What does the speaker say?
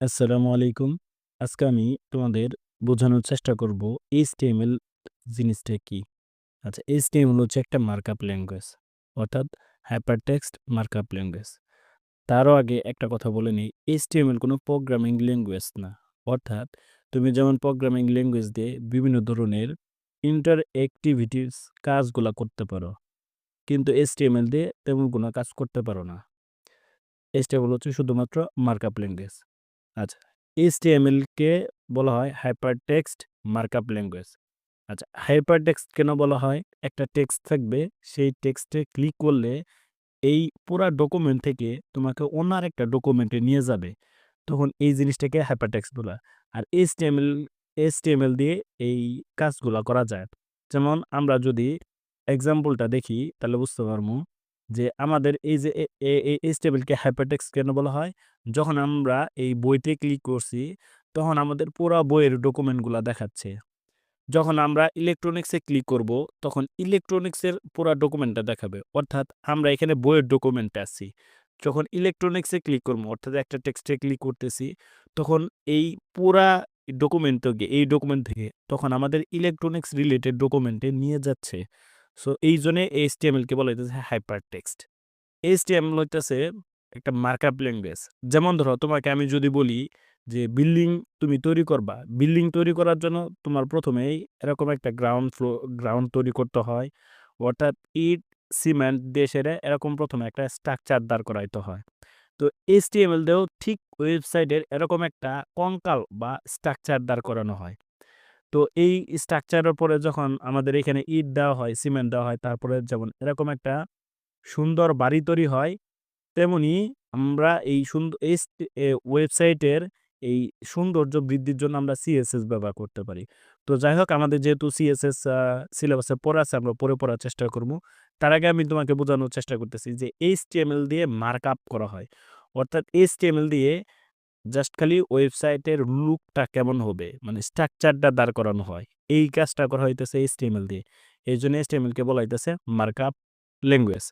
আসসালামু আলাইকুম। আজকে আমি তোমাদের বোঝানোর চেষ্টা করব HTML জিনিসটা কি? আচ্ছা HTML হচ্ছে একটা মার্কআপ ল্যাঙ্গুয়েজ অর্থাৎ হাইপারটেক্সট মার্কআপ ল্যাঙ্গুয়েজ। তারও আগে একটা কথা বলে নিই HTML কোনো প্রোগ্রামিং ল্যাঙ্গুয়েজ না। অর্থাৎ তুমি যেমন প্রোগ্রামিং ল্যাঙ্গুয়েজ দিয়ে বিভিন্ন ধরনের ইন্টার অ্যাক্টিভিটিস কাজগুলা করতে পারো। কিন্তু HTML দিয়ে তেমন কোনো কাজ করতে পারো না। HTML হচ্ছে শুধুমাত্র মার্কআপ ল্যাঙ্গুয়েজ। আচ্ছা HTML কে বলা হয় হাইপার হাইপারটেক্সট মার্কআপ ল্যাঙ্গুয়েজ। আচ্ছা হাইপারটেক্সট কেন বলা হয়? একটা টেক্সট থাকবে, সেই টেক্সটে ক্লিক করলে এই পুরা ডকুমেন্ট থেকে তোমাকে অন্য একটা ডকুমেন্টে নিয়ে যাবে। তখন এই জিনিসটাকে হাইপারটেক্সট বলা হয়। আর HTML HTML দিয়ে এই কাজগুলো করা যায়। যেমন আমরা যদি এক্সাম্পলটা দেখি, তাহলে বুঝতে পারমু যে আমাদের এই যে এই HTML হাইপারটেক্স কেন বলা হয়? যখন আমরা এই বইতে ক্লিক করছি, তখন আমাদের পুরা বইয়ের ডকুমেন্টগুলো দেখাচ্ছে। যখন আমরা ইলেকট্রনিক্সে ক্লিক করব, তখন ইলেকট্রনিক্সের পুরা ডকুমেন্টটা দেখাবে। অর্থাৎ আমরা এখানে বইয়ের ডকুমেন্টে আছি। যখন ইলেকট্রনিক্সে ক্লিক করব, অর্থাৎ একটা টেক্সটে ক্লিক করতেছি, তখন এই পুরা ডকুমেন্ট থেকে, এই ডকুমেন্ট থেকে, তখন আমাদের ইলেকট্রনিক্স রিলেটেড ডকুমেন্টে নিয়ে যাচ্ছে। সো এইজন্যে HTML কে বলা হইতেছে হাইপারটেক্সট। HTML হইতেছে একটা মার্কআপ ল্যাঙ্গুয়েজ। যেমন ধরো তোমাকে আমি যদি বলি যে বিল্ডিং তুমি তৈরি করবা। বিল্ডিং তৈরি করার জন্য তোমার প্রথমেই এরকম একটা গ্রাউন্ড ফ্লো গ্রাউন্ড তৈরি করতে হয়। অর্থাৎ ইট, সিমেন্ট দিয়ে সেরে এরকম প্রথমে একটা স্ট্রাকচার দাঁড় করাইতে হয়। তো HTML দিয়েও ঠিক ওয়েবসাইটের এরকম একটা কঙ্কাল বা স্ট্রাকচার দাঁড় করানো হয়। তো এই স্ট্রাকচারের পরে যখন আমাদের এখানে ইট দেওয়া হয়, সিমেন্ট দেওয়া হয় তারপরে যেমন এরকম একটা সুন্দর বাড়ি তৈরি হয় তেমনি আমরা এই সুন্দর এই ওয়েবসাইটের এই সৌন্দর্য বৃদ্ধির জন্য আমরা CSS ব্যবহার করতে পারি। তো যাই হোক আমাদের যেহেতু সিএসএস সিলেবাসে পড়া আছে আমরা পড়ে পড়ার চেষ্টা করমু। তার আগে আমি তোমাকে বোঝানোর চেষ্টা করতেছি যে HTML দিয়ে মার্কআপ করা হয়। অর্থাৎ HTML দিয়ে জাস্ট খালি ওয়েবসাইটের লুকটা কেমন হবে মানে স্ট্রাকচারটা দাঁড় করানো হয়। এই কাজটা করা হইতেছে এইচটিএমএল দিয়ে। এই জন্য এইচটিএমএলকে বলা হইতেছে মার্কআপ ল্যাঙ্গুয়েজ।